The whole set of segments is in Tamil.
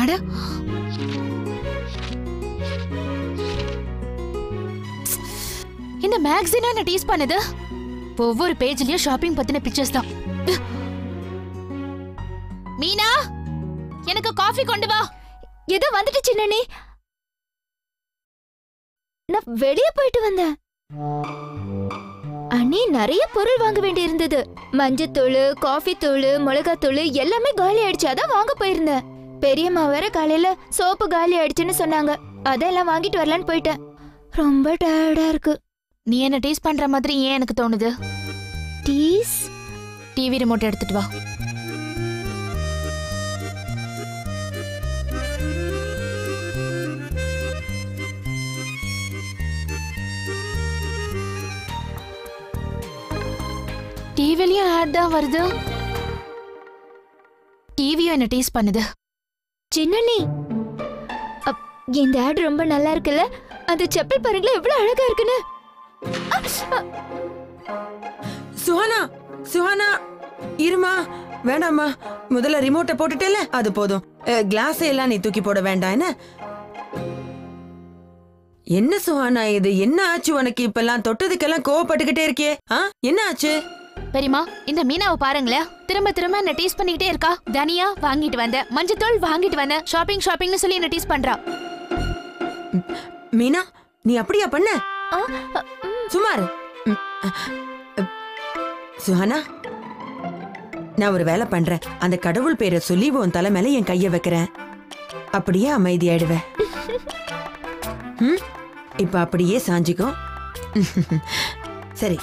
அட. இந்த மேக்ஸினா என்ன டீஸ் பண்ணுது? ஒவ்வொரு பேஜ்லயும் ஷாப்பிங் பத்தின பிக்சர்ஸ் தான். மீனா எனக்கு காஃபி கொண்டு வா. ஏதோ வந்துட்டு சின்னனே நான் வெளியே போயிட்டு வந்தேன். அண்ணி நிறைய பொருள் வாங்க வேண்டி இருந்தது மஞ்சத்தூள் காஃபி தூள் மிளகாத்தூள் எல்லாமே காலி ஆயிடுச்சு. அதான் வாங்க போயிருந்தேன். பெரியம்மா வேற காலையில சோப்பு காலி ஆயிடுச்சுன்னு சொன்னாங்க. அதெல்லாம் வாங்கிட்டு வரலான்னு போயிட்டேன். ரொம்ப டயர்டா இருக்கு. நீ என்ன டீஸ் பண்ற மாதிரி ஏன் எனக்கு தோணுது? டீஸ்? டிவி ரிமோட் எடுத்துட்டு வா. டிவிலயும் ஆட் தான் வருது. டிவியும் என்ன டீஸ் பண்ணுது? சின்னனி அப், இந்த ஆட் ரொம்ப நல்லா இருக்குல்ல? அந்த செப்பல் பாருங்களேன் எவ்வளவு அழகா இருக்குன்னு. சுஹானா சுஹானா இருமா வேண்டாம்மா முதல்ல ரிமோட்டை போட்டுட்டேல அது போதும். கிளாஸ் எல்லாம் நீ தூக்கி போட வேண்டாம் என்ன? என்ன சுஹானா இது? என்ன ஆச்சு உனக்கு இப்பெல்லாம்? தொட்டதுக்கெல்லாம் கோவப்பட்டுக்கிட்டே இருக்கியே. ஆ என்ன ஆச்சு? பெரியமா இந்த மீனாவை பாருங்களேன். திரும்ப திரும்ப என்ன டீஸ் பண்ணிக்கிட்டே இருக்கா. தனியா வாங்கிட்டு வந்த மஞ்சத்தூள் வாங்கிட்டு வந்த ஷாப்பிங் ஷாப்பிங்னு சொல்லி என்ன டீஸ் பண்றா. மீனா நீ அப்படியா பண்ண? சுமார் சுஹானா நான் ஒரு வேலை பண்றேன். அந்த கடவுள் பேரை சொல்லி உன் தலை மேல என் கைய வைக்கிறேன். அப்படியே அமைதியாயிடுவேன் இப்ப அப்படியே சாஞ்சிக்கும். சரி.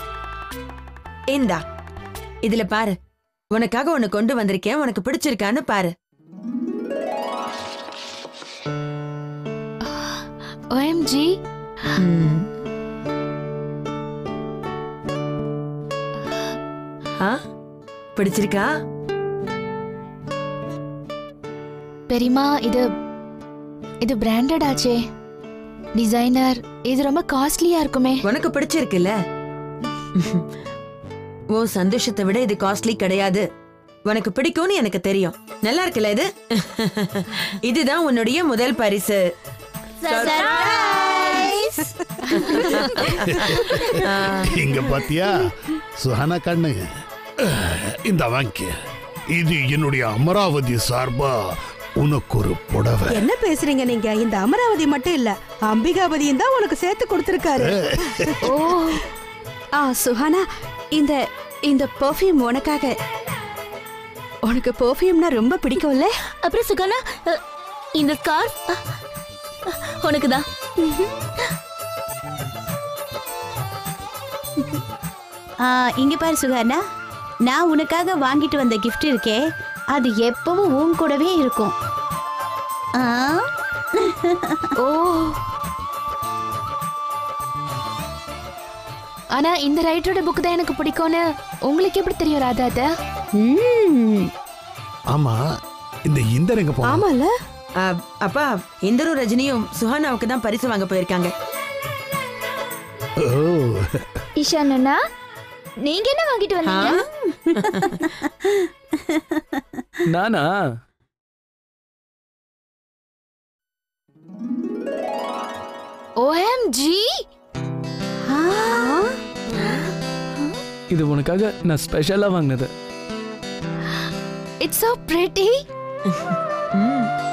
இந்தா. இதுல பாரு. உனக்காக ஒன்னு கொண்டு வந்திருக்கேன். உனக்கு பிடிச்சிருக்கான்னு பாரு. ஆ? பிடிச்சிருக்கா? பெரியமா இது இது பிராண்டட் ஆச்சே. டிசைனர் இது ரொம்ப காஸ்ட்லியா இருக்குமே. உனக்கு பிடிச்சிருக்குல்ல? ஓ சந்தோஷத்தை விட இது காஸ்ட்லி கிடையாது. உனக்கு பிடிக்கும்னு எனக்கு தெரியும். நல்லா இருக்குல்ல இது? இதுதான் உன்னுடைய முதல் பரிசு. இங்க பாத்தியா? சுஹானா கண்ணு. இந்த வாங்கிக்க இது என்னுடைய அமராவதி சார்பா? உனக்கு ஒரு புடவை. என்ன பேசுறீங்க நீங்க? இந்த அமராவதி மட்டும் இல்ல அம்பிகாபதியும் தான் உனக்கு சேர்த்து கொடுத்திருக்காரு. ஓ. ஆ சுஹானா இந்த இந்த பெர்ஃப்யூம் உனக்காக. உனக்கு பெர்ஃப்யூம்னா ரொம்ப பிடிக்கும்ல? அப்புறம் சுகனா இந்த ஸ்கார்ஃப் உனக்கு தான் ஆ, இங்க பாரு சுகானா நான் உனக்காக வாங்கிட்டு வந்த gift இருக்கே அது எப்பவும் உன் கூடவே இருக்கும். ஆ, ஓ ஆனா இந்த ரைட்டரோட புக் தான் எனக்கு பிடிக்கும்னு உங்களுக்கு எப்படி தெரியும் ராதா அத்தை? ம், ஆமா இந்த இந்தர் எங்க போனா ஆமால அப்பா இந்தரும் ரஜினியும் சுஹானாவுக்கு தான் பரிசு வாங்க போயிருக்காங்க. ஓ. இஷானா நீங்க என்ன வாங்கிட்டு வந்தீங்க? நானா? OMG இது உனக்காக நான் ஸ்பெஷலா வாங்கினது இட்ஸ் so pretty.